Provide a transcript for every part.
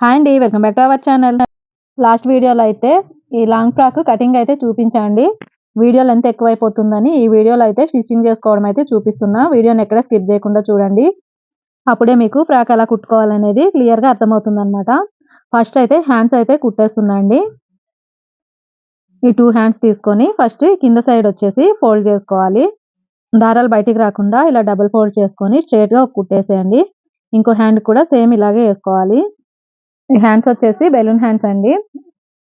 Hi అండి welcome back to our channel last వీడియోలో అయితే ఈ లాంగ్ ఫ్రాక్ కటింగ్ అయితే చూపించండి. వీడియో లెంత్ ఎక్కువైపోతుందని ఈ వీడియోలో అయితే స్టిచ్చింగ్ చేసుకోవడం అయితే చూపిస్తున్నా. వీడియోని ఎక్కడ స్కిప్ చేయకుండా చూడండి. అప్పుడే మీకు ఫ్రాక్ ఎలా కుట్టుకోవాలనేది క్లియర్గా అర్థమవుతుంది అనమాట ఫస్ట్ అయితే హ్యాండ్స్ అయితే కుట్టేస్తున్నా అండి ఈ టూ హ్యాండ్స్ తీసుకొని ఫస్ట్ కింద సైడ్ వచ్చేసి ఫోల్డ్ చేసుకోవాలి. దారాలు బయటికి రాకుండా ఇలా డబుల్ ఫోల్డ్ చేసుకొని స్ట్రేట్గా కుట్టేసేయండి. ఇంకో హ్యాండ్ కూడా సేమ్ ఇలాగే వేసుకోవాలి. ఈ హ్యాండ్స్ వచ్చేసి బెలూన్ హ్యాండ్స్ అండి.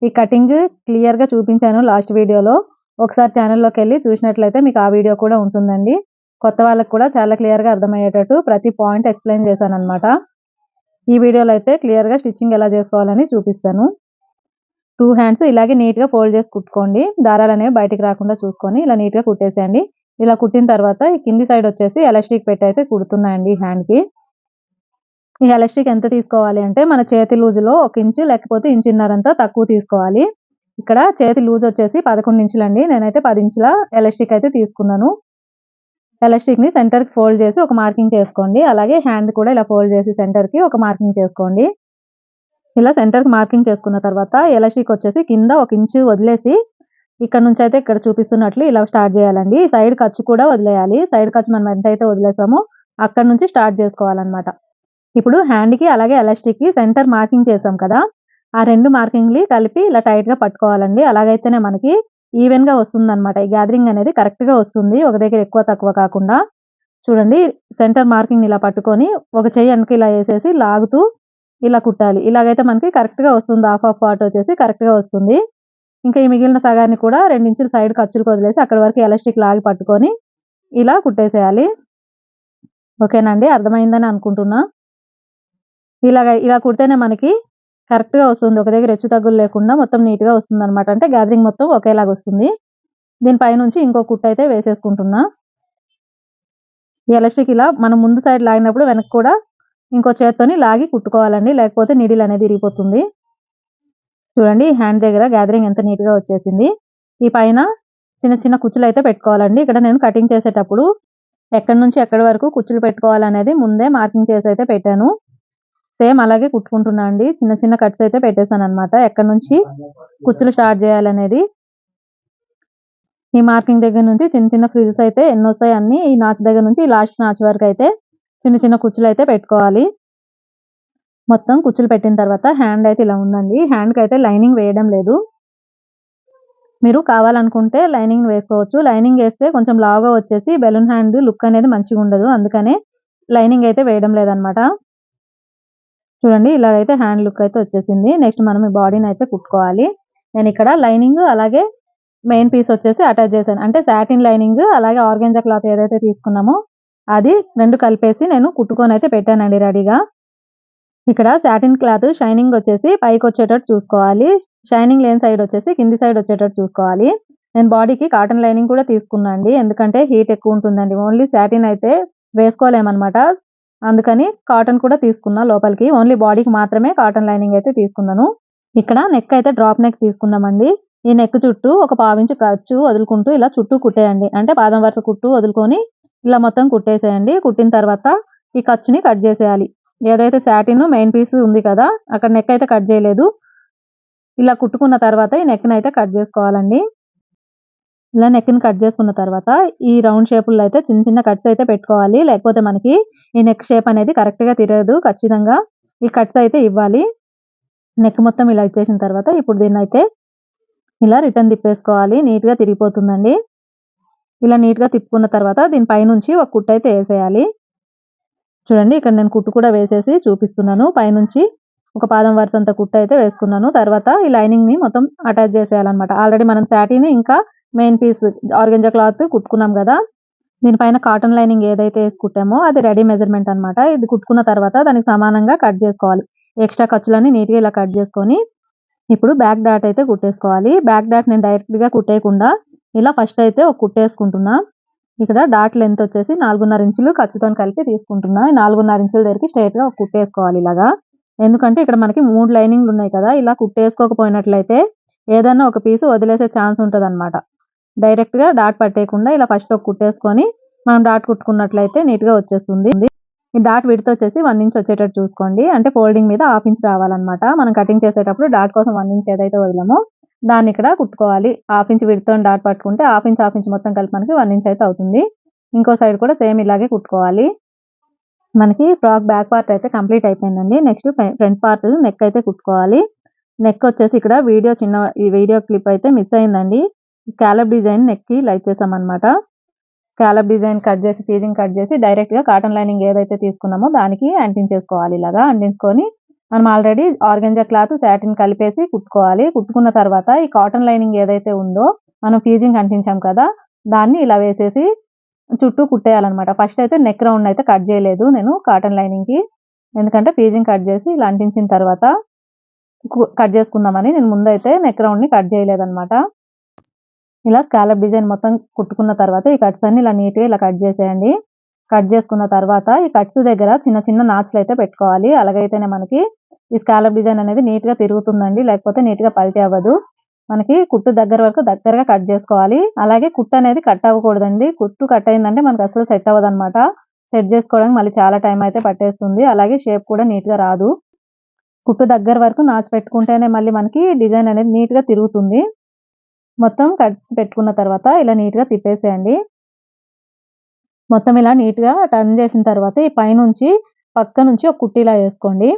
ఈ కటింగ్ క్లియర్గా చూపించాను లాస్ట్ వీడియోలో ఒకసారి ఛానల్లోకి వెళ్ళి చూసినట్లయితే మీకు ఆ వీడియో కూడా ఉంటుందండి. కొత్త వాళ్ళకి కూడా చాలా క్లియర్గా అర్థమయ్యేటట్టు ప్రతి పాయింట్ ఎక్స్ప్లెయిన్ చేశాను అనమాట ఈ వీడియోలో అయితే క్లియర్గా స్టిచ్చింగ్ ఎలా చేసుకోవాలని చూపిస్తాను. టూ హ్యాండ్స్ ఇలాగే నీట్గా ఫోల్డ్ చేసి కుట్టుకోండి. దారాలు అనేవి బయటికి రాకుండా చూసుకొని ఇలా నీట్గా కుట్టేసేయండి. ఇలా కుట్టిన తర్వాత కింది సైడ్ వచ్చేసి ఎలాస్టిక్ పెట్టి అయితే కుడుతున్నాయండి హ్యాండ్కి. ఈ ఎలాస్టిక్ ఎంత తీసుకోవాలి అంటే మన చేతి లూజులో ఒక ఇంచు లేకపోతే ఇంచున్నరంతా తక్కువ తీసుకోవాలి. ఇక్కడ చేతి లూజ్ వచ్చేసి పదకొండు ఇంచులండి. నేనైతే పది ఇంచుల ఎలాస్టిక్ అయితే తీసుకున్నాను. ఎలాస్టిక్ని సెంటర్కి ఫోల్డ్ చేసి ఒక మార్కింగ్ చేసుకోండి. అలాగే హ్యాండ్ కూడా ఇలా ఫోల్డ్ చేసి సెంటర్కి ఒక మార్కింగ్ చేసుకోండి. ఇలా సెంటర్కి మార్కింగ్ చేసుకున్న తర్వాత ఎలాస్టిక్ వచ్చేసి కింద ఒక ఇంచు వదిలేసి ఇక్కడ నుంచి అయితే ఇక్కడ చూపిస్తున్నట్లు ఇలా స్టార్ట్ చేయాలండి. సైడ్ ఖర్చు కూడా వదిలేయాలి. సైడ్ ఖర్చు మనం ఎంత అయితే వదిలేసామో అక్కడ నుంచి స్టార్ట్ చేసుకోవాలన్నమాట. ఇప్పుడు హ్యాండ్కి అలాగే ఎలాస్టిక్కి సెంటర్ మార్కింగ్ చేసాం కదా. ఆ రెండు మార్కింగ్ కలిపి ఇలా టైట్గా పట్టుకోవాలండి. అలాగైతేనే మనకి ఈవెన్గా వస్తుంది అనమాట ఈ గ్యాదరింగ్ అనేది కరెక్ట్గా వస్తుంది. ఒక దగ్గర ఎక్కువ తక్కువ కాకుండా. చూడండి సెంటర్ మార్కింగ్ ఇలా పట్టుకొని ఒక చెయ్యి వెనక ఇలా వేసేసి లాగుతూ ఇలా కుట్టాలి. ఇలాగైతే మనకి కరెక్ట్గా వస్తుంది. హాఫ్ ఆఫ్ పార్ట్ వచ్చేసి కరెక్ట్గా వస్తుంది. ఇంకా ఈ మిగిలిన సగాన్ని కూడా రెండించులు సైడ్ ఖర్చులు వదిలేసి అక్కడ వరకు ఎలాస్టిక్ లాగి పట్టుకొని ఇలా కుట్టేసేయాలి. ఓకేనండి అర్థమైందని అనుకుంటున్నా. ఇలాగ ఇలా కుడితేనే మనకి కరెక్ట్గా వస్తుంది. ఒక దగ్గర హెచ్చు తగ్గులు లేకుండా మొత్తం నీట్గా వస్తుంది అనమాట అంటే గ్యాదరింగ్ మొత్తం ఒకేలాగా వస్తుంది. దీనిపై నుంచి ఇంకో కుట్టు అయితే వేసేసుకుంటున్నా. ఎలాస్టిక్ ఇలా మనం ముందు సైడ్ లాగినప్పుడు వెనక్కి కూడా ఇంకో చేత్తోని లాగి కుట్టుకోవాలండి. లేకపోతే నీడిల్ అనేది ఇరిగిపోతుంది. చూడండి హ్యాండ్ దగ్గర గ్యాదరింగ్ ఎంత నీట్గా వచ్చేసింది. ఈ పైన చిన్న చిన్న కుచ్చులు అయితే పెట్టుకోవాలండి. ఇక్కడ నేను కటింగ్ చేసేటప్పుడు ఎక్కడి నుంచి ఎక్కడి వరకు కుచ్చులు పెట్టుకోవాలనేది ముందే మార్కింగ్ చేసి అయితే పెట్టాను. సేమ్ అలాగే కుట్టుకుంటున్నా అండి. చిన్న చిన్న కట్స్ అయితే పెట్టేశాను అనమాట ఎక్కడి నుంచి కుచ్చులు స్టార్ట్ చేయాలనేది. ఈ మార్కింగ్ దగ్గర నుంచి చిన్న చిన్న ఫ్రిల్స్ అయితే ఎన్ని వస్తాయి అన్ని ఈ నాచ్ దగ్గర నుంచి లాస్ట్ నాచ్ వరకు అయితే చిన్న చిన్న కుచ్చులు అయితే పెట్టుకోవాలి. మొత్తం కుచ్చులు పెట్టిన తర్వాత హ్యాండ్ అయితే ఇలా ఉందండి. హ్యాండ్కి అయితే లైనింగ్ వేయడం లేదు. మీరు కావాలనుకుంటే లైనింగ్ వేసుకోవచ్చు. లైనింగ్ వేస్తే కొంచెం లావుగా వచ్చేసి బెలూన్ హ్యాండ్ లుక్ అనేది మంచిగా ఉండదు. అందుకనే లైనింగ్ అయితే వేయడం లేదనమాట చూడండి ఇలాగైతే హ్యాండ్ లుక్ అయితే వచ్చేసింది. నెక్స్ట్ మనం ఈ బాడీని అయితే కుట్టుకోవాలి. నేను ఇక్కడ లైనింగ్ అలాగే మెయిన్ పీస్ వచ్చేసి అటాచ్ చేశాను. అంటే సాటిన్ లైనింగ్ అలాగే ఆర్గెంజా క్లాత్ ఏదైతే తీసుకున్నామో అది రెండు కలిపేసి నేను కుట్టుకొని అయితే పెట్టానండి రెడీగా ఇక్కడ సాటిన్ క్లాత్ షైనింగ్ వచ్చేసి పైకి వచ్చేటట్టు చూసుకోవాలి. షైనింగ్ లేని సైడ్ వచ్చేసి కింది సైడ్ వచ్చేటట్టు చూసుకోవాలి. నేను బాడీకి కాటన్ లైనింగ్ కూడా తీసుకున్నాండి ఎందుకంటే హీట్ ఎక్కువ ఉంటుందండి. ఓన్లీ సాటిన్ అయితే వేసుకోలేమన్నమాట. అందుకని కాటన్ కూడా తీసుకున్నా లోపలికి. ఓన్లీ బాడీకి మాత్రమే కాటన్ లైనింగ్ అయితే తీసుకున్నాను. ఇక్కడ నెక్ అయితే డ్రాప్ నెక్ తీసుకున్నామండి. ఈ నెక్ చుట్టూ ఒక పావించు ఖర్చు వదులుకుంటూ ఇలా చుట్టూ కుట్టేయండి. అంటే పాదం వరుస కుట్టు వదులుకొని ఇలా మొత్తం కుట్టేసేయండి. కుట్టిన తర్వాత ఈ ఖర్చుని కట్ చేసేయాలి. ఏదైతే సాటిన్ మెయిన్ పీస్ ఉంది కదా అక్కడ నెక్ అయితే కట్ చేయలేదు. ఇలా కుట్టుకున్న తర్వాత ఈ నెక్ అయితే కట్ చేసుకోవాలండి. ఇలా నెక్ని కట్ చేసుకున్న తర్వాత ఈ రౌండ్ షేపుల్లో అయితే చిన్న చిన్న కట్స్ అయితే పెట్టుకోవాలి. లేకపోతే మనకి ఈ నెక్ షేప్ అనేది కరెక్ట్గా తిరగదు ఖచ్చితంగా. ఈ కట్స్ అయితే ఇవ్వాలి. నెక్ మొత్తం ఇలా ఇచ్చేసిన తర్వాత ఇప్పుడు దీన్ని అయితే ఇలా రిటర్న్ తిప్పేసుకోవాలి. నీట్గా తిరిగిపోతుందండి. ఇలా నీట్గా తిప్పుకున్న తర్వాత దీని పైనుంచి ఒక కుట్టు అయితే వేసేయాలి. చూడండి ఇక్కడ నేను కుట్టు కూడా వేసేసి చూపిస్తున్నాను. పైనుంచి ఒక పాదం వరుస అంత కుట్టు అయితే వేసుకున్నాను. తర్వాత ఈ లైనింగ్ని మొత్తం అటాచ్ చేసేయాలన్నమాట. ఆల్రెడీ మనం శాటీని ఇంకా మెయిన్ పీస్ ఆర్గంజా క్లాత్ కుట్టుకున్నాం కదా. దీనిపైన కాటన్ లైనింగ్ ఏదైతే వేసి కుట్టామో అది రెడీ మెజర్మెంట్ అనమాట ఇది కుట్టుకున్న తర్వాత దానికి సమానంగా కట్ చేసుకోవాలి. ఎక్స్ట్రా ఖర్చులన్నీ నీట్గా ఇలా కట్ చేసుకొని ఇప్పుడు బ్యాక్ డాట్ అయితే కుట్టేసుకోవాలి. బ్యాక్ డాట్ నేను డైరెక్ట్గా కుట్టేయకుండా ఇలా ఫస్ట్ అయితే ఒక కుట్టేసుకుంటున్నా. ఇక్కడ డాట్ లెంత్ వచ్చేసి నాలుగున్నర ఇంచులు ఖర్చుతో కలిపి తీసుకుంటున్నా. నాలుగున్నర ఇంచుల దగ్గరికి స్ట్రైట్గా ఒక కుట్టేసుకోవాలి ఇలాగా. ఎందుకంటే ఇక్కడ మనకి మూడు లైనింగ్లు ఉన్నాయి కదా. ఇలా కుట్టేసుకోకపోయినట్లయితే ఏదైనా ఒక పీసు వదిలేసే ఛాన్స్ ఉంటుంది అనమాట డైరెక్ట్గా డాట్ పట్టేయకుండా ఇలా ఫస్ట్ ఒక కుట్టేసుకొని మనం డాట్ కుట్టుకున్నట్లయితే నీట్గా వచ్చేస్తుంది. ఈ డాట్ విడత వచ్చేసి వన్ ఇంచ్ వచ్చేటట్టు చూసుకోండి. అంటే ఫోల్డింగ్ మీద హాఫ్ ఇంచ్ రావాలన్నమాట. మనం కటింగ్ చేసేటప్పుడు డాట్ కోసం వన్ ఇంచ్ ఏదైతే వదిలామో దాన్ని ఇక్కడ కుట్టుకోవాలి. హాఫ్ ఇంచ్ విడతో డాట్ పట్టుకుంటే హాఫ్ ఇంచ్ హాఫ్ ఇంచ్ మొత్తం కలిపి మనకి వన్ ఇంచ్ అయితే అవుతుంది. ఇంకో సైడ్ కూడా సేమ్ ఇలాగే కుట్టుకోవాలి. మనకి ఫ్రాక్ బ్యాక్ పార్ట్ అయితే కంప్లీట్ అయిపోయిందండి. నెక్స్ట్ ఫ్రంట్ పార్ట్ నెక్ అయితే కుట్టుకోవాలి. నెక్ వచ్చేసి ఇక్కడ వీడియో చిన్న ఈ వీడియో క్లిప్ అయితే మిస్ అయిందండి. స్కాలప్ డిజైన్ నెక్కి లైట్ చేసాం స్కాలప్ డిజైన్ కట్ చేసి ఫీజింగ్ కట్ చేసి డైరెక్ట్గా కాటన్ లైనింగ్ ఏదైతే తీసుకున్నామో దానికి అంటించేసుకోవాలి ఇలాగా. అంటించుకొని మనం ఆల్రెడీ ఆర్గంజా క్లాత్ సాటిన్ కలిపేసి కుట్టుకోవాలి. కుట్టుకున్న తర్వాత ఈ కాటన్ లైనింగ్ ఏదైతే ఉందో మనం ఫీజింగ్ అంటించాం కదా దాన్ని ఇలా వేసేసి చుట్టూ కుట్టేయాలన్నమాట. ఫస్ట్ అయితే నెక్ రౌండ్ అయితే కట్ చేయలేదు నేను కాటన్ లైనింగ్కి ఎందుకంటే ఫీజింగ్ కట్ చేసి ఇలా అంటించిన తర్వాత కట్ చేసుకుందామని నేను ముందైతే నెక్ రౌండ్ని కట్ చేయలేదన్నమాట. ఇలా స్కాలప్ డిజైన్ మొత్తం కుట్టుకున్న తర్వాత ఈ కట్స్ అన్ని ఇలా నీట్గా ఇలా కట్ చేసేయండి. కట్ చేసుకున్న తర్వాత ఈ కట్స్ దగ్గర చిన్న చిన్న నాచులు అయితే పెట్టుకోవాలి. అలాగైతేనే మనకి ఈ స్కాలప్ డిజైన్ అనేది నీట్గా తిరుగుతుందండి. లేకపోతే నీట్గా పల్టీ అవ్వదు. మనకి కుట్టు దగ్గర వరకు దగ్గరగా కట్ చేసుకోవాలి. అలాగే కుట్టు అనేది కట్ అవ్వకూడదండి. కుట్టు కట్ అయిందంటే మనకి అసలు సెట్ అవ్వదు అనమాట సెట్ చేసుకోవడానికి మళ్ళీ చాలా టైం అయితే పట్టేస్తుంది. అలాగే షేప్ కూడా నీట్గా రాదు. కుట్టు దగ్గర వరకు నాచు పెట్టుకుంటేనే మళ్ళీ మనకి డిజైన్ అనేది నీట్గా తిరుగుతుంది. మొత్తం కట్ పెట్టుకున్న తర్వాత ఇలా నీట్గా తిప్పేసేయండి. మొత్తం ఇలా నీట్గా టర్న్ చేసిన తర్వాత ఈ పైనుంచి పక్క నుంచి ఒక కుట్టిలా వేసుకోండి.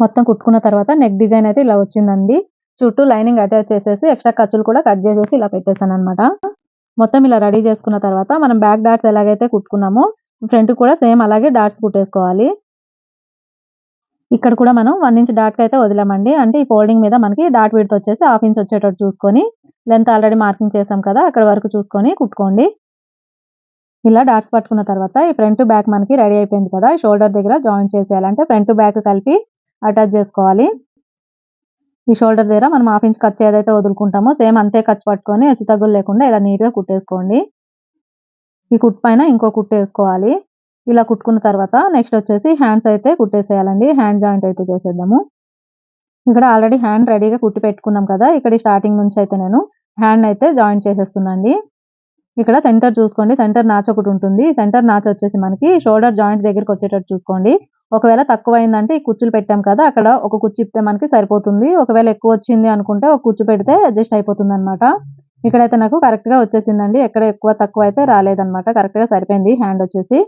మొత్తం కుట్టుకున్న తర్వాత నెక్ డిజైన్ అయితే ఇలా వచ్చిందండి. చుట్టూ లైనింగ్ అటాచ్ చేసేసి ఎక్స్ట్రా ఖర్చులు కూడా కట్ చేసేసి ఇలా పెట్టేశాను అనమాట మొత్తం ఇలా రెడీ చేసుకున్న తర్వాత మనం బ్యాక్ డాట్స్ ఎలాగైతే కుట్టుకున్నామో ఫ్రంట్ కూడా సేమ్ అలాగే డాట్స్ కుట్టేసుకోవాలి. ఇక్కడ కూడా మనం వన్ ఇంచ్ డాట్కి అయితే వదిలామండి. అంటే ఈ ఫోల్డింగ్ మీద మనకి డాట్ విడత వచ్చేసి హాఫ్ ఇంచ్ వచ్చేటట్టు చూసుకొని లెంత్ ఆల్రెడీ మార్కింగ్ చేసాం కదా అక్కడ వరకు చూసుకొని కుట్టుకోండి. ఇలా డాట్స్ పట్టుకున్న తర్వాత ఈ ఫ్రంట్ బ్యాక్ మనకి రెడీ అయిపోయింది కదా షోల్డర్ దగ్గర జాయిన్ చేసేయాలంటే ఫ్రంట్ బ్యాక్ కలిపి అటాచ్ చేసుకోవాలి. ఈ షోల్డర్ దగ్గర మనం హాఫ్ ఇంచ్ ఖర్చు ఏదైతే వదులుకుంటామో సేమ్ అంతే ఖర్చు పట్టుకొని హెచ్చు తగ్గులు లేకుండా ఇలా నీట్గా కుట్టేసుకోండి. ఈ కుట్ పైన ఇంకో కుట్టు వేసుకోవాలి. ఇలా కుట్టుకున్న తర్వాత నెక్స్ట్ వచ్చేసి హ్యాండ్స్ అయితే కుట్టేసేయాలండి హ్యాండ్ జాయింట్ అయితే చేసేద్దాము. ఇక్కడ ఆల్రెడీ హ్యాండ్ రెడీగా కుట్టి పెట్టుకున్నాం కదా ఇక్కడ స్టార్టింగ్ నుంచి అయితే నేను హ్యాండ్ అయితే జాయిన్ చేసేస్తున్నాండి. ఇక్కడ సెంటర్ చూసుకోండి సెంటర్ నాచ్ ఒకటి ఉంటుంది. సెంటర్ నాచ్ వచ్చేసి మనకి షోల్డర్ జాయింట్ దగ్గరికి వచ్చేటట్టు చూసుకోండి. ఒకవేళ తక్కువ అయిందంటే ఈ కుచ్చులు పెట్టాం కదా అక్కడ ఒక కుచ్చు ఇప్పితే మనకి సరిపోతుంది. ఒకవేళ ఎక్కువ వచ్చింది అనుకుంటే ఒక కుచ్చు పెడితే అడ్జస్ట్ అయిపోతుంది అనమాట ఇక్కడైతే నాకు కరెక్ట్గా వచ్చేసిందండి. ఎక్కడ ఎక్కువ తక్కువ అయితే రాలేదన్నమాట. కరెక్ట్గా సరిపోయింది హ్యాండ్ వచ్చేసి.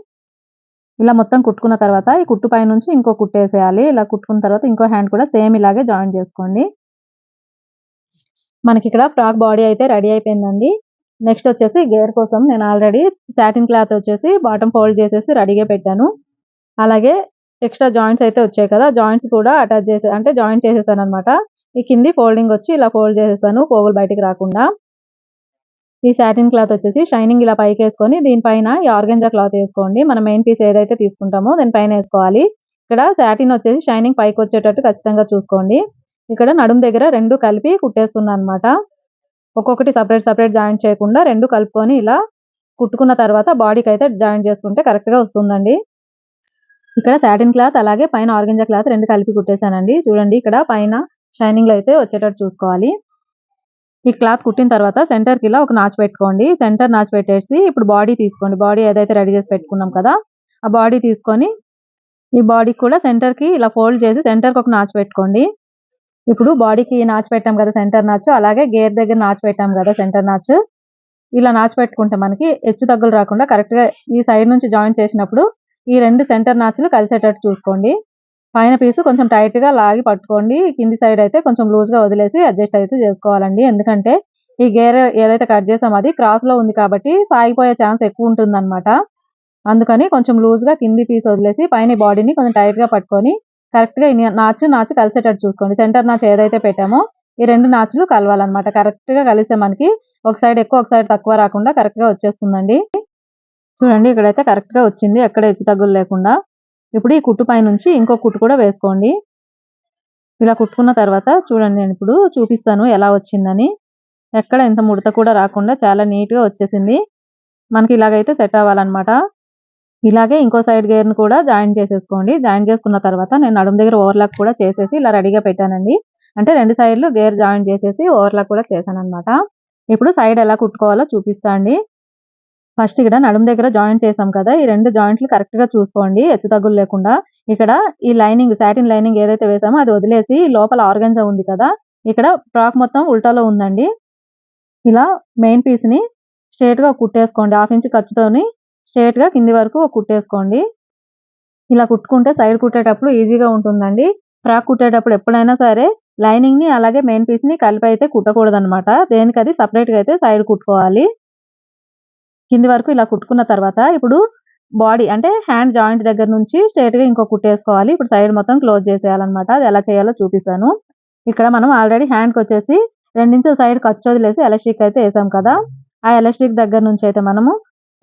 ఇలా మొత్తం కుట్టుకున్న తర్వాత ఈ కుట్టు పై నుంచి ఇంకో కుట్టు వేసేయాలి. ఇలా కుట్టుకున్న తర్వాత ఇంకో హ్యాండ్ కూడా సేమ్ ఇలాగే జాయిన్ చేసుకోండి. మనకి ఇక్కడ ఫ్రాక్ బాడీ అయితే రెడీ అయిపోయిందండి. నెక్స్ట్ వచ్చేసి గేర్ కోసం నేను ఆల్రెడీ సాటిన్ క్లాత్ వచ్చేసి బాటమ్ ఫోల్డ్ చేసేసి రెడీగా పెట్టాను. అలాగే ఎక్స్ట్రా జాయింట్స్ అయితే వచ్చాయి కదా జాయింట్స్ కూడా అటాచ్ చేసే అంటే జాయిన్ చేసేసాను అనమాట ఈ కింది ఫోల్డింగ్ వచ్చి ఇలా ఫోల్డ్ చేసేసాను పోగులు బయటికి రాకుండా. ఈ సాటిన్ క్లాత్ వచ్చేసి షైనింగ్ ఇలా పైకి వేసుకొని దీనిపైన ఈ ఆర్గంజా క్లాత్ వేసుకోండి. మనం మెయిన్ పీస్ ఏదైతే తీసుకుంటామో దానిపైన వేసుకోవాలి. ఇక్కడ సాటిన్ వచ్చేసి షైనింగ్ పైకి వచ్చేటట్టు ఖచ్చితంగా చూసుకోండి. ఇక్కడ నడుం దగ్గర రెండు కలిపి కుట్టేస్తున్నా అనమాట ఒక్కొక్కటి సపరేట్ సపరేట్ జాయింట్ చేయకుండా రెండు కలుపుకొని ఇలా కుట్టుకున్న తర్వాత బాడీకి అయితే జాయింట్ చేసుకుంటే కరెక్ట్గా వస్తుందండి. ఇక్కడ సాటిన్ క్లాత్ అలాగే పైన ఆర్గంజా క్లాత్ రెండు కలిపి కుట్టేశానండి. చూడండి ఇక్కడ పైన షైనింగ్లో అయితే వచ్చేటట్టు చూసుకోవాలి. ఈ క్లాత్ కుట్టిన తర్వాత సెంటర్కి ఇలా ఒక నాచు పెట్టుకోండి. సెంటర్ నాచు పెట్టేసి ఇప్పుడు బాడీ తీసుకోండి. బాడీ ఏదైతే రెడీ చేసి పెట్టుకున్నాం కదా ఆ బాడీ తీసుకొని ఈ బాడీకి కూడా సెంటర్కి ఇలా ఫోల్డ్ చేసి సెంటర్కి ఒక నాచు పెట్టుకోండి. ఇప్పుడు బాడీకి నాచు పెట్టాం కదా సెంటర్ నాచు అలాగే గేర్ దగ్గర నాచు పెట్టాం కదా సెంటర్ నాచు. ఇలా నాచు పెట్టుకుంటే మనకి హెచ్చు తగ్గులు రాకుండా కరెక్ట్గా ఈ సైడ్ నుంచి జాయిన్ చేసినప్పుడు ఈ రెండు సెంటర్ నాచులు కలిసేటట్టు చూసుకోండి. పైన పీస్ కొంచెం టైట్గా లాగి పట్టుకోండి. కింది సైడ్ అయితే కొంచెం లూజ్గా వదిలేసి అడ్జస్ట్ అయితే చేసుకోవాలండి. ఎందుకంటే ఈ గేర్ ఏదైతే కట్ చేసామో అది క్రాస్లో ఉంది కాబట్టి సాగిపోయే ఛాన్స్ ఎక్కువ ఉంటుందన్నమాట. అందుకని కొంచెం లూజ్గా కింది పీస్ వదిలేసి పైన బాడీని కొంచెం టైట్గా పట్టుకొని కరెక్ట్గా నాచు నాచు కలిసేటట్టు చూసుకోండి. సెంటర్ నాచు ఏదైతే పెట్టామో ఈ రెండు నాచులు కలవాలన్నమాట. కరెక్ట్గా కలిస్తే మనకి ఒక సైడ్ ఎక్కువ ఒక సైడ్ తక్కువ రాకుండా కరెక్ట్గా వచ్చేస్తుందండి. చూడండి ఇక్కడైతే కరెక్ట్గా వచ్చింది. ఎక్కడ హెచ్చు తగ్గులు లేకుండా. ఇప్పుడు ఈ కుట్టు పై నుంచి ఇంకో కుట్టు కూడా వేసుకోండి. ఇలా కుట్టుకున్న తర్వాత చూడండి నేను ఇప్పుడు చూపిస్తాను ఎలా వచ్చిందని. ఎక్కడ ఎంత ముడత కూడా రాకుండా చాలా నీట్గా వచ్చేసింది. మనకి ఇలాగైతే సెట్ అవ్వాలన్నమాట. ఇలాగే ఇంకో సైడ్ గేర్ని కూడా జాయిన్ చేసేసుకోండి. జాయిన్ చేసుకున్న తర్వాత నేను నడుము దగ్గర ఓవర్లాక్ కూడా చేసేసి ఇలా రెడీగా పెట్టానండి. అంటే రెండు సైడ్లు గేర్ జాయిన్ చేసేసి ఓవర్లాక్ కూడా చేశాను అనమాట ఇప్పుడు సైడ్ ఎలా కుట్టుకోవాలో చూపిస్తా అండి. ఫస్ట్ ఇక్కడ నడుము దగ్గర జాయింట్ చేసాం కదా ఈ రెండు జాయింట్లు కరెక్ట్గా చూసుకోండి హెచ్చు తగ్గులు లేకుండా. ఇక్కడ ఈ లైనింగ్ సాటిన్ లైనింగ్ ఏదైతే వేసామో అది వదిలేసి లోపల ఆర్గన్జా ఉంది కదా ఇక్కడ ఫ్రాక్ మొత్తం ఉల్టాలో ఉందండి. ఇలా మెయిన్ పీస్ని స్ట్రేట్గా కుట్టేసుకోండి హాఫ్ ఇంచ్ ఖర్చుతోని స్ట్రేట్గా కింది వరకు ఒక కుట్టేసుకోండి. ఇలా కుట్టుకుంటే సైడ్ కుట్టేటప్పుడు ఈజీగా ఉంటుందండి. ఫ్రాక్ కుట్టేటప్పుడు ఎప్పుడైనా సరే లైనింగ్ని అలాగే మెయిన్ పీస్ని కలిపి అయితే కుట్టకూడదు అనమాట దేనికి అది సపరేట్గా అయితే సైడ్ కుట్టుకోవాలి. కింది వరకు ఇలా కుట్టుకున్న తర్వాత ఇప్పుడు బాడీ అంటే హ్యాండ్ జాయింట్ దగ్గర నుంచి స్ట్రైట్గా ఇంకో కుట్టేసుకోవాలి. ఇప్పుడు సైడ్ మొత్తం క్లోజ్ చేసేయాలన్నమాట. అది ఎలా చేయాలో చూపిస్తాను. ఇక్కడ మనం ఆల్రెడీ హ్యాండ్కి వచ్చేసి రెండించుల సైడ్ ఖర్చు వదిలేసి ఎలాస్టిక్ అయితే వేసాం కదా ఆ ఎలాస్టిక్ దగ్గర నుంచి అయితే మనము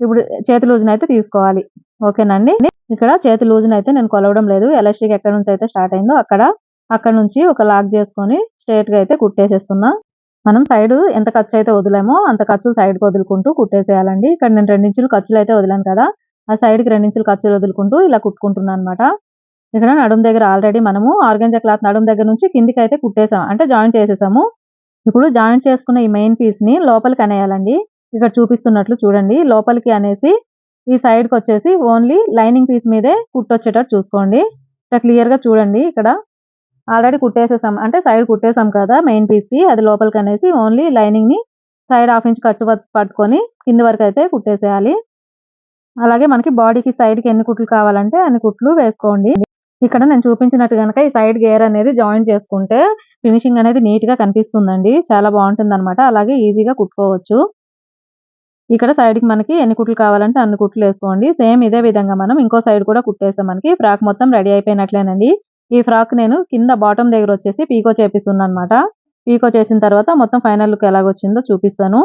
ఇప్పుడు చేతి లూజుని అయితే తీసుకోవాలి. ఓకేనండి ఇక్కడ చేతి లూజుని అయితే నేను కొలవడం లేదు. ఎలాస్టిక్ ఎక్కడ నుంచి అయితే స్టార్ట్ అయిందో అక్కడ అక్కడ నుంచి ఒక లాక్ చేసుకొని స్ట్రైట్గా అయితే కుట్టేసేస్తున్నా. మనం సైడ్ ఎంత ఖర్చు అయితే వదిలేమో అంత ఖర్చు సైడ్కి వదులుకుంటూ కుట్టేసేయాలండి. ఇక్కడ నేను రెండించులు ఖర్చులు అయితే వదిలాను కదా ఆ సైడ్కి రెండించులు ఖర్చులు వదులుకుంటూ ఇలా కుట్టుకుంటున్నాను అనమాట ఇక్కడ నడుము దగ్గర ఆల్రెడీ మనము ఆర్గంజా క్లాత్ నడుము దగ్గర నుంచి కిందికి అయితే కుట్టేసాం అంటే జాయింట్ చేసేసాము. ఇప్పుడు జాయింట్ చేసుకున్న ఈ మెయిన్ పీస్ని లోపలికి అనేయాలండి. ఇక్కడ చూపిస్తున్నట్లు చూడండి లోపలికి అనేసి ఈ సైడ్కి వచ్చేసి ఓన్లీ లైనింగ్ పీస్ మీదే కుట్టొచ్చేటట్టు చూసుకోండి. ఇక్కడ క్లియర్గా చూడండి ఇక్కడ ఆల్రెడీ కుట్టేసేసాం. అంటే సైడ్ కుట్టేసాం కదా మెయిన్ పీస్కి అది లోపలికి అనేసి ఓన్లీ లైనింగ్ని సైడ్ హాఫ్ ఇంచ్ ఖర్చు పట్టుకొని కింది వరకు అయితే కుట్టేసేయాలి. అలాగే మనకి బాడీకి సైడ్కి ఎన్ని కుట్లు కావాలంటే అన్ని కుట్లు వేసుకోండి. ఇక్కడ నేను చూపించినట్టు గనక ఈ సైడ్ గేర్ అనేది జాయిన్ చేసుకుంటే ఫినిషింగ్ అనేది నీట్గా కనిపిస్తుందండి. చాలా బాగుంటుంది అనమాట అలాగే ఈజీగా కుట్టుకోవచ్చు. ఇక్కడ సైడ్కి మనకి ఎన్ని కుట్లు కావాలంటే అన్ని కుట్లు వేసుకోండి. సేమ్ ఇదే విధంగా మనం ఇంకో సైడ్ కూడా కుట్టేస్తాం మనకి ఫ్రాక్ మొత్తం రెడీ అయిపోయినట్లేనండి. ఈ ఫ్రాక్ నేను కింద బాటమ్ దగ్గర వచ్చేసి పీకో చేపిస్తున్నాను అనమాట పీకో చేసిన తర్వాత మొత్తం ఫైనల్ లుక్ ఎలాగొచ్చిందో చూపిస్తాను.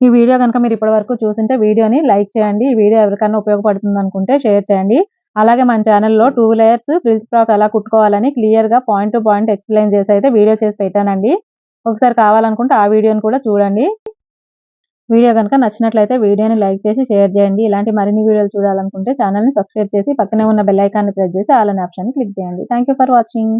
ఈ వీడియో కనుక మీరు ఇప్పటి వరకు చూసింటే వీడియోని లైక్ చేయండి. ఈ వీడియో ఎవరికైనా ఉపయోగపడుతుంది అనుకుంటే షేర్ చేయండి. అలాగే మన ఛానల్లో టూ లేయర్స్ ఫ్రిల్స్ ఫ్రాక్ ఎలా కుట్టుకోవాలని క్లియర్గా పాయింట్ టు పాయింట్ ఎక్స్ప్లెయిన్ చేసి అయితే వీడియో చేసి పెట్టానండి. ఒకసారి కావాలనుకుంటే ఆ వీడియోని కూడా చూడండి. వీడియో కనుక నచ్చినట్లయితే వీడియోని లైక్ చేసి షేర్ చేయండి. ఇలాంటి మరిన్ని వీడియోలు చూడాలనుకుంటే ఛానల్ని సబ్స్క్రైబ్ చేసి పక్కనే ఉన్న బెల్లైకాన్ని ప్రెస్ చేసి ఆల్ అనే ఆప్షన్ క్లిక్ చేయండి. థ్యాంక్ ఫర్ వాచింగ్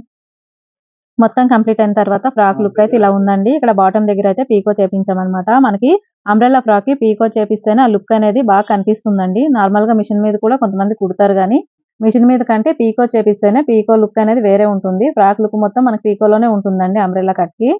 మొత్తం కంప్లీట్ అయిన తర్వాత ఫ్రాక్ లుక్ అయితే ఇలా ఉందండి. ఇక్కడ బాటమ్ దగ్గర అయితే పీకో చేపించామన్నమాట. మనకి అంబ్రెల్లా ఫ్రాక్కి పీకో చేపిస్తేనే ఆ లుక్ అనేది బాగా కనిపిస్తుందండి. నార్మల్గా మిషన్ మీద కూడా కొంతమంది కుడతారు కానీ మిషన్ మీద కంటే పీకో చేపిస్తేనే పీకో లుక్ అనేది వేరే ఉంటుంది. ఫ్రాక్ లుక్ మొత్తం మనకి పీకోలోనే ఉంటుందండి అంబ్రెల్లా కట్కి